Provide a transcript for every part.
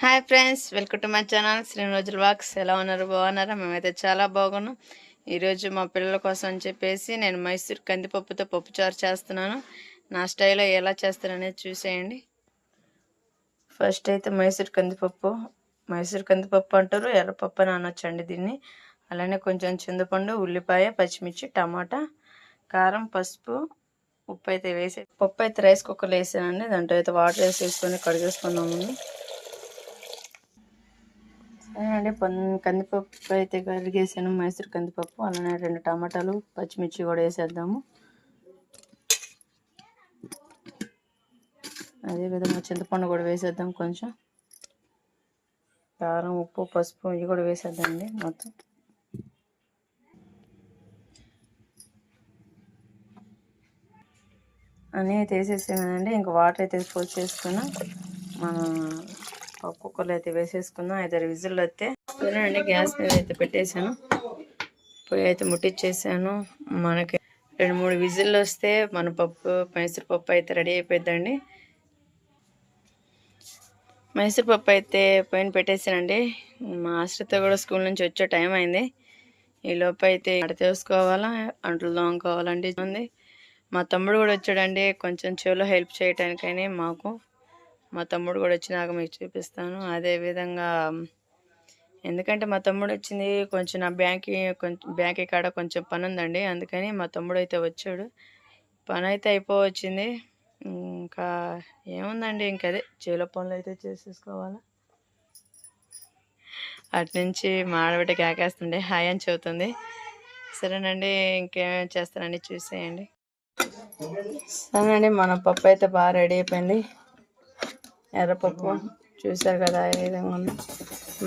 Hi friends welcome to my channel Sri wax. ఎలా ఉన్నారు? బాగున్నారా? మేమైతే చాలా బాగున్నాం. ఈరోజు మా పిల్లల కోసం అని చెప్పేసి నేను మైసూర్ కందిపప్పుతో పప్పుచారు చేస్తున్నాను. నా స్టైల్లో ఎలా చేస్తాననేది చూసేయండి. ఫస్ట్ అయితే మైసూర్ కందిపప్పు. మైసూర్ కందిపప్పు అంటారు ఎర్రపప్పు అని అనొచ్చండి దీన్ని. అలానే కొంచెం చింతపండు ఉల్లిపాయ పచ్చిమిర్చి టమాటా కారం పసుపు ఉప్పు అయితే వేసి పప్పు అయితే రైస్ కుక్కర్లో వేసానండి దాంట్లో అయితే వాటర్ వేసేసుకొని కడిగేసుకున్నాము అండి కందిపప్పు అయితే కరిగేసాను మైసూర్ కందిపప్పు అలానే రెండు టమాటాలు పచ్చిమిర్చి కూడా వేసేద్దాము. అదేవిధంగా చింతపండు కూడా వేసేద్దాం కొంచెం. కారం ఉప్పు పసుపు ఇవి కూడా వేసేద్దామండి మొత్తం. అన్నీ అయితే వేసేసానండి. ఇంకా వాటర్ అయితే పోసి చేసుకున్నా మన కుక్కర్లో అయితే వేసేసుకుందాం. ఐదారు విజిల్ అయితే అండి గ్యాస్ మీద అయితే పెట్టేశాను. పొయ్యి అయితే ముట్టించేసాను మనకి రెండు మూడు విజిల్లు వస్తే మన పప్పు మైసూర్ పప్పు అయితే రెడీ అయిపోద్దండి మైసూర్ పప్పు అయితే పైన పెట్టేసానండి మా ఆశ్రిత కూడా స్కూల్ నుంచి వచ్చే టైం అయింది. ఈ లోపు అయితే అడ తీసుకోవాలా అంట్లు దోముకోవాలండి ఉంది. మా తమ్ముడు కూడా వచ్చాడండి కొంచెం చెవులో హెల్ప్ చేయటానికని మాకు. మా తమ్ముడు కూడా వచ్చినాక మీకు చూపిస్తాను. అదే విధంగా ఎందుకంటే మా తమ్ముడు వచ్చింది కొంచెం నా బ్యాంక్ కొంచెం బ్యాంక్ కాడ కొంచెం పని ఉందండి. అందుకని మా తమ్ముడు అయితే వచ్చాడు. పని అయితే అయిపోవచ్చింది. ఇంకా ఏముందండి ఇంక అదే చేలో పనులు అయితే చేసేసుకోవాలా. అటు నుంచి మా ఆడబిడ్డ కేకేస్తుండే హాయ్ అని చెబుతుంది. సరేనండి ఇంకేమేమి చేస్తానండి చూసేయండి. సరేనండి మన పప్పు అయితే బాగా రెడీ అయిపోయింది. ఎర్రపప్పు చూసారు కదా ఏ విధంగా ఉంది.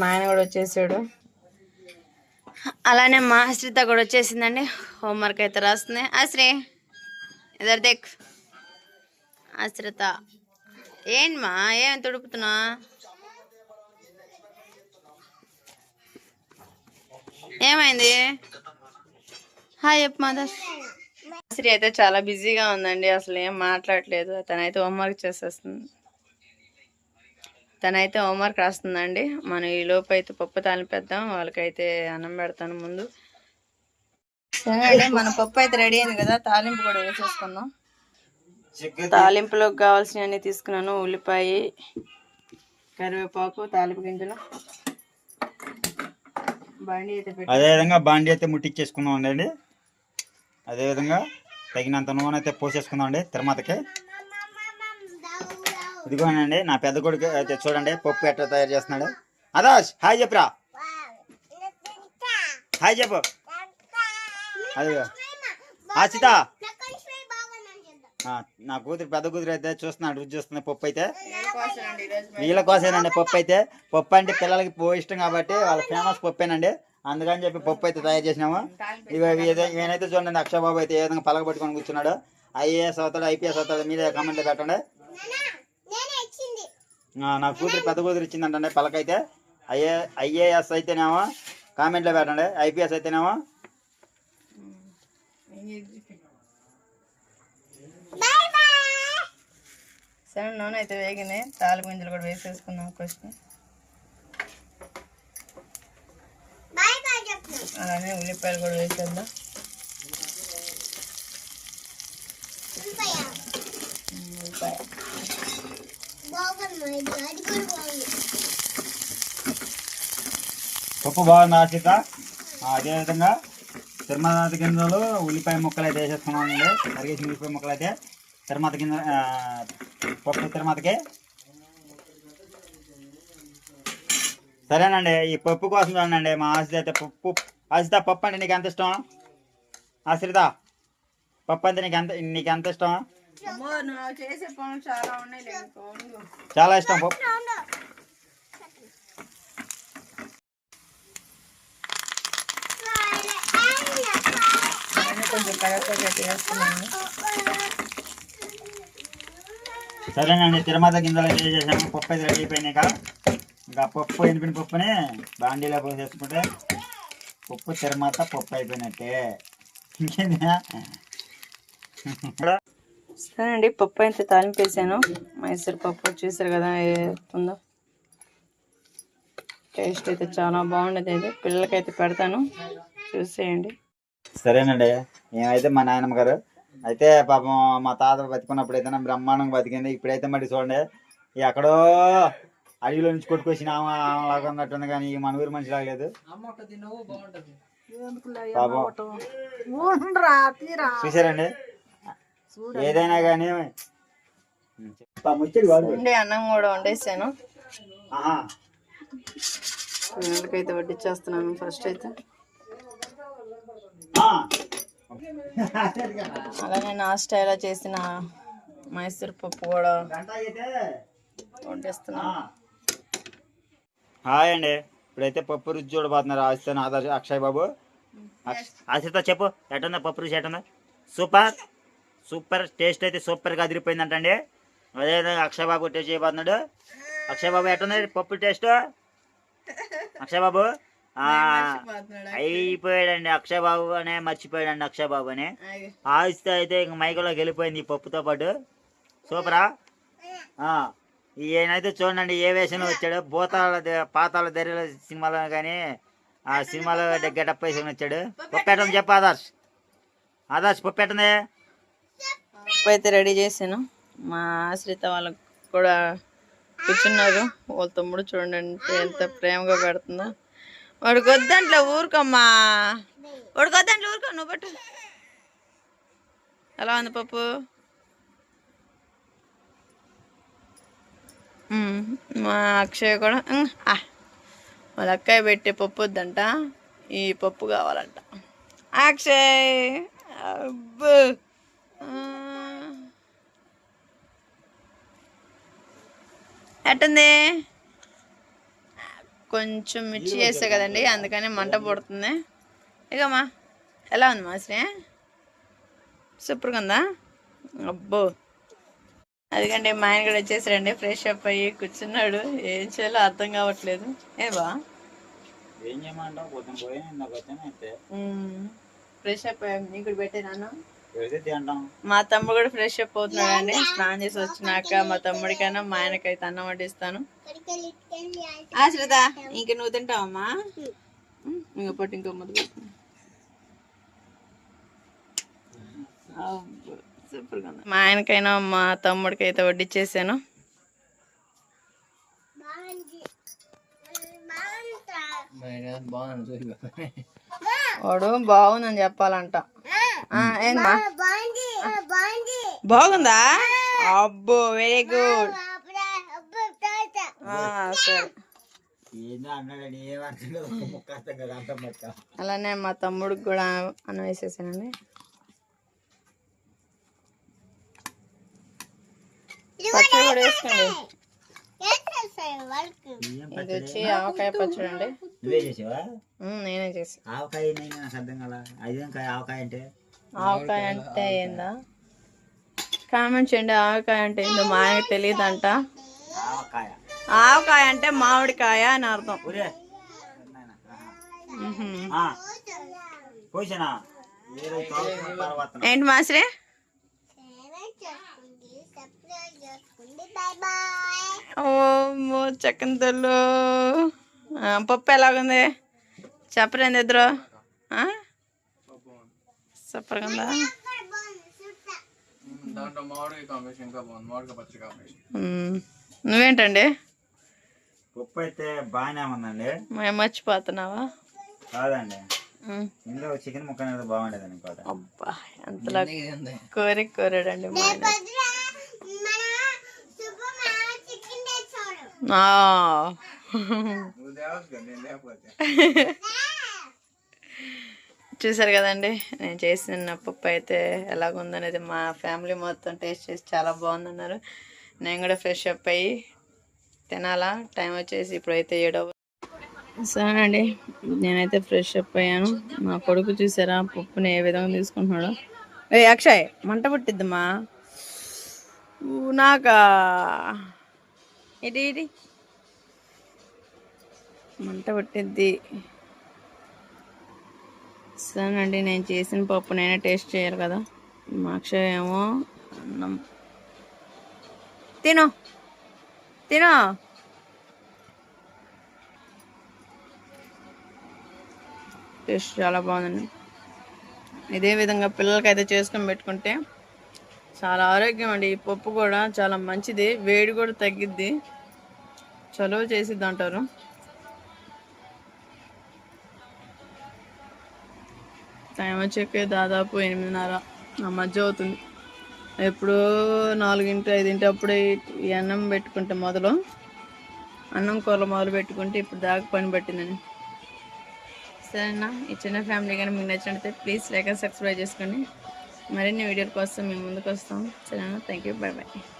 మా ఆయన కూడా వచ్చేసాడు. అలానే మా ఆశ్రిత కూడా వచ్చేసిందండి. హోంవర్క్ అయితే రాస్తుంది. ఆశ్రీ ఇద్దరు దేక్. ఆశ్రిత ఏంటమ్మా ఏం తుడుపుతున్నా? ఏమైంది? హాయ్ చెప్పు మదర్ ఆశ్రీ అయితే చాలా బిజీగా ఉందండి అసలు ఏం మాట్లాడలేదు తనైతే హోంవర్క్ చేసేస్తుంది. తనైతే హోంవర్క్ రాస్తుందండి. మనం ఈ లోపు అయితే పప్పు తాలిపేద్దాం. వాళ్ళకైతే అన్నం పెడతాను ముందు. సరే మన పప్పు అయితే రెడీ అయింది కదా. తాలింపు కూడా వేసేసుకుందాం. తాలింపులోకి కావాల్సినవన్నీ తీసుకున్నాను. ఉల్లిపాయ కరివేపాకు తాలింపు గింజలు. బాండి అయితే పెట్టి అదేవిధంగా బాండి అయితే ముట్టించేసుకుందాం అండి అదేవిధంగా తగినంత నూనె అయితే పోసేసుకుందాం అండి తర్వాతకి ఇదిగోనండి నా పెద్ద కొడుకు అయితే చూడండి పప్పు ఎట్లా తయారు చేస్తున్నాడు. అదాష్ హాయ్ చెప్పురా. హాయ్ చెప్పు. అదిగో. ఆచిత నా కూతురు పెద్ద కూతురు అయితే చూస్తున్నాడు రుచి చూస్తుంది పప్పు అయితే. వీళ్ళ కోసేనండి పప్పు అయితే. పప్పు అంటే పిల్లలకి పో ఇష్టం కాబట్టి వాళ్ళ ఫేమస్ పప్పేనండి. అందుకని చెప్పి పప్పు అయితే తయారు చేసినాము. ఇవి నేనైతే చూడండి అక్షయబాబు అయితే ఏ విధంగా పలక కూర్చున్నాడు. ఐఏఎస్ అవుతాడు ఐపీఎస్ అవుతాడు మీరే కామెంట్లో పెట్టండి. నా కూతురు పెద్ద కూతురు ఇచ్చిందంటే పలక అయితే ఐఏ ఐఏఎస్ అయితేనేమో కామెంట్లో పెట్టండి. ఐపీఎస్ అయితేనేమో. సరే నూనె అయితే వేగింది. తాలింపు గింజలు కూడా వేసేసుకుందాం కొంచెం అలానే ఉల్లిపాయలు కూడా వేసేద్దాం ఉల్లిపాయ పప్పు బాగుంది ఆశిత అదేవిధంగా తిరుమల గింజలు ఉల్లిపాయ ముక్కలు అయితే వేసేసుకున్నామండి. కరిగేసిన ఉల్లిపాయ ముక్కలు అయితే తిరుమత గింజ పప్పు తిరుమతకి సరేనండి ఈ పప్పు కోసం చూడండి మా ఆశిత అయితే పప్పు. ఆశిత పప్పు అంటే నీకు ఎంత ఇష్టం? ఆశ్రిత పప్పు అంటే నీకు ఎంత నీకు ఎంత ఇష్టం? చాలా ఇష్టం పప్పు సరేనండి తిరుమల గింజలు అయితే చేసాము పప్పు అయితే రెడీ అయిపోయినాయి కదా ఇంకా పప్పు ఎనిపిన పప్పుని? బాండీలో పోసేసుకుంటే పప్పు తిరుమత పప్పు అయిపోయినట్టే. ఇంకేందా సరే అండి పప్పు అయితే తాలింపు వేసాను మైసూర్ పప్పు చూసారు కదా ఏ ఉందో టేస్ట్ అయితే చాలా బాగుండేది అయితే పిల్లలకైతే పెడతాను. చూసేయండి. సరేనండి ఏమైతే మా నాయనమ్మ గారు అయితే పాపం మా తాత బతికున్నప్పుడు అయితే బ్రహ్మాండంగా బతికింది. ఇప్పుడైతే మరి చూడండి ఎక్కడో అడవిలో నుంచి కొట్టుకొచ్చిన ఆమె ఆమెలాగా ఉన్నట్టుంది కానీ ఈ మన ఊరి మనిషి లాగలేదు పాపం. చూసారండి ఏదైనా కానీ ఉండే అన్నం కూడా వండేసాను. పిల్లలకైతే వడ్డిచ్చేస్తున్నాను ఫస్ట్ అయితే. ఆ. అలానే నా స్టైల్లో చేసిన మైసూర్ పప్పు కూడా వండేస్తున్నాను హాయ్ అండి. ఇప్పుడైతే పప్పు రుచి చూడబోతున్నారు ఆశిస్తాను అక్షయ్ బాబు. ఆశిత చెప్పు ఎట్టుందా పప్పు రుచి ఎట్టుందా సూపర్. సూపర్ టేస్ట్ అయితే సూపర్గా అదిరిపోయిందంటండి. అదేవిధంగా అక్షయ్ బాబు టేస్ట్ చేయబోతున్నాడు. అక్షయ్ బాబు ఎట్టుంది? పప్పు టేస్ట్? అక్షయ్ బాబు ఆ, అయిపోయాడండి అక్షయ్. బాబు అనే మర్చిపోయాడండి అక్షయ్ బాబు అని ఆశిత అయితే ఇంక మైకలోకి వెళ్ళిపోయింది ఈ పప్పుతో పాటు. సూపరా? ఆ, ఈయనైతే చూడండి ఏ వేషంలో వచ్చాడు? భూతాల పాతాల దర్యాల సినిమాలో కానీ ఆ సినిమాలో గెటప్ వేసుకుని వచ్చాడు. పప్పెట్టం చెప్పు ఆదర్శ్. ఆదర్శ్ పప్పెట్టండి పప్పు అయితే రెడీ చేశాను మా ఆశ్రిత వాళ్ళకు కూడా కూర్చున్నారు. వాళ్ళ తమ్ముడు చూడండి అంటే ఎంత ప్రేమగా పెడుతుందో. వాడికి వద్దంట్లో ఊరుకోమ్మా. వాడికి వద్దంట్లో ఊరుకో నువ్వు పట్టు. ఎలా ఉంది పప్పు? మా అక్షయ్ కూడా వాళ్ళ అక్కయ్య పెట్టే పప్పు వద్దంట. ఈ పప్పు కావాలంట. అక్షయ్! అబ్బో ఆ. ఎట్టుంది? కొంచెం మిర్చి చేసా కదండి అందుకని మంట పుడుతుంది. ఇకమ్మా ఎలా ఉంది మాస్రే? సూపర్గా ఉందా అబ్బో. అదిగండి మా ఆయన కూడా వచ్చేసారండి ఫ్రెష్ అప్ అయ్యి కూర్చున్నాడు. ఏం చేయాలో అర్థం కావట్లేదు. ఏ బా? ఏం చేయమంటావు? ఫ్రెష్ అప్ అయ్యాం నీకు కూడా పెట్టేనాను పెడితే తింటాం మా తమ్ముడు కూడా ఫ్రెష్ అప్ అవుతున్నాడు అండి స్నానం చేసి వచ్చినాక మా తమ్ముడికైనా మా ఆయనకైతే అన్నం వడ్డిస్తాను. ఆశ్రిత ఇంక నువ్వు తింటావమ్మా? ఇంక పట్టు ఇంకో ముద్ద సూపర్గా మా ఆయనకైనా మా తమ్ముడికి అయితే వడ్డిచ్చేసాను వాడు బాగుందని చెప్పాలంట. ఏందమ్మా బాగుందా అబ్బో వెరీ గుడ్ అలానే మా తమ్ముడికి కూడా అన్నం వేసేసానండి. పచ్చడి కూడా వేసుకోండి. ఇది వచ్చి ఆవకాయ పచ్చడి అండి. నేనే చేసి. ఆవకాయ అర్థం కదా అదేం ఆవకాయ అంటే? ఆవకాయ అంటే ఏందా? కామెంట్ చేయండి ఆవకాయ అంటే ఏందో మా ఆయనకు తెలియదంట. ఆవకాయ. ఆవకాయ అంటే మామిడికాయ అని అర్థం. ఏంటి మాస్రే? ఓ చక్కని తల్లు. పప్పు ఎలాగుంది? చెప్పరేంది ఇద్దరు? సూపర్గా ఉందా. నువ్వేంటండి? పప్పు అయితే బాగానే ఉందండి. మేము మర్చిపోతున్నావా? కాదండి. ఇందులో చికెన్ ముక్క అనేది బాగుండేది అబ్బా ఎంతలా కోరిక కోరాడండి ఆ. చూసారు కదండి? నేను చేసిన పప్పు అయితే ఎలాగుందనేది మా ఫ్యామిలీ మొత్తం టేస్ట్ చేసి చాలా బాగుందన్నారు. నేను కూడా ఫ్రెష్ అప్ అయ్యి తినాలా? టైం వచ్చేసి ఇప్పుడైతే ఏడవ సరేనండి. నేనైతే ఫ్రెష్ అప్ అయ్యాను. మా కొడుకు చూసారా? పప్పుని ఏ విధంగా తీసుకుంటున్నాడో? ఏ అక్షయ్ మంట పుట్టిద్దమ్మా నాకా? ఇది ఇది మంట పుట్టిద్ది. సరేనండి నేను చేసిన పప్పు టేస్ట్ చేయాలి కదా. మాక్ష ఏమో అన్నం. తినో. తినో. టేస్ట్ చాలా బాగుందండి. ఇదే విధంగా పిల్లలకైతే చేసుకొని పెట్టుకుంటే చాలా ఆరోగ్యం అండి ఈ పప్పు కూడా చాలా మంచిది. వేడి కూడా తగ్గిద్ది. చలో చేసిద్ది అంటారు. చెక్కే దాదాపు ఎనిమిదిన్నర ఆ మధ్య అవుతుంది. ఎప్పుడో నాలుగింటి ఐదింటి అప్పుడే ఈ అన్నం పెట్టుకుంటే మొదలు. అన్నం కూర మొదలు పెట్టుకుంటే ఇప్పుడు దాకా పని పట్టిందని సరేనా? ఈ చిన్న ఫ్యామిలీ కానీ మీకు నచ్చినట్లయితే ప్లీజ్ లైక్ అండ్ సబ్స్క్రైబ్ చేసుకోండి మరిన్ని వీడియోల కోసం మేము ముందుకు వస్తాం. సరేనా? Thank you. Bye bye.